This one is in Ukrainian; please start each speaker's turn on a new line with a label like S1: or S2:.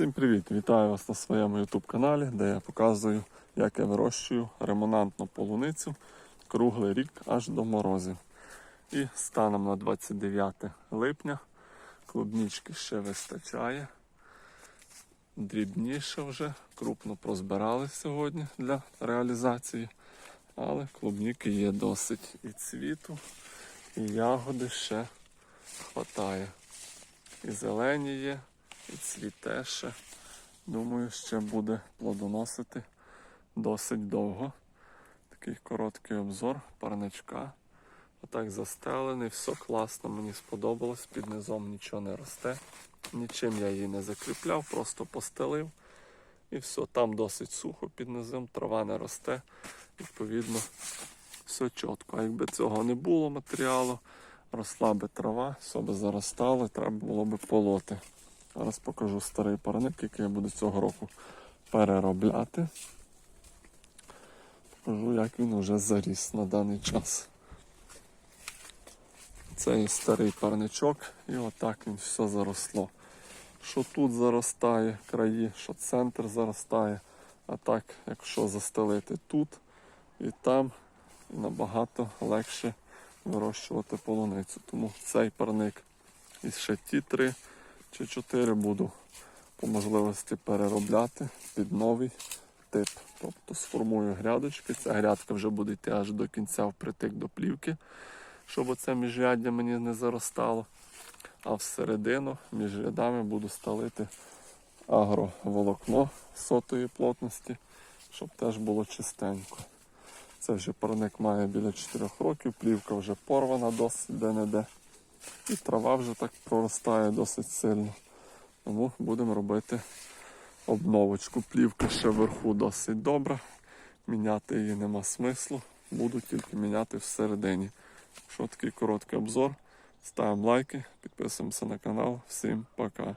S1: Всім привіт! Вітаю вас на своєму YouTube каналі, де я показую, як я вирощую ремонантну полуницю круглий рік аж до морозів. І станом на 29 липня клубнічки ще вистачає. Дрібніше вже, крупно прозбирали сьогодні для реалізації. Але клубніки є досить і цвіту, і ягоди ще хватає. І зелені є, і цвіте ще. Думаю, ще буде плодоносити досить довго. Такий короткий обзор парничка. Отак застелений, все класно, мені сподобалось, під низом нічого не росте. Нічим я її не закріпляв, просто постелив. І все, там досить сухо під низом, трава не росте. Відповідно, все чітко. А якби цього не було матеріалу, росла би трава, все би заростало, треба було би полоти. Зараз покажу старий парник, який я буду цього року переробляти. Покажу, як він вже заріс на даний час. Це старий парничок, і отак він все заросло. Що тут заростає краї, що центр заростає, а так, якщо застелити тут і там, набагато легше вирощувати полуницю. Тому цей парник і ще ті три чи чотири буду по можливості переробляти під новий тип. Тобто сформую грядочки. Ця грядка вже буде йти аж до кінця впритик до плівки, щоб оце міжряддя мені не заростало. А всередину між рядами буду сталити агроволокно сотої плотності, щоб теж було чистенько. Це вже парник має біля 4 років, плівка вже порвана досить де-не-де. І трава вже так проростає досить сильно. Тому будемо робити обновочку. Плівка ще вверху досить добра. Міняти її нема смислу. Буду тільки міняти всередині. Що такий короткий обзор. Ставимо лайки, підписуємося на канал. Всім пока.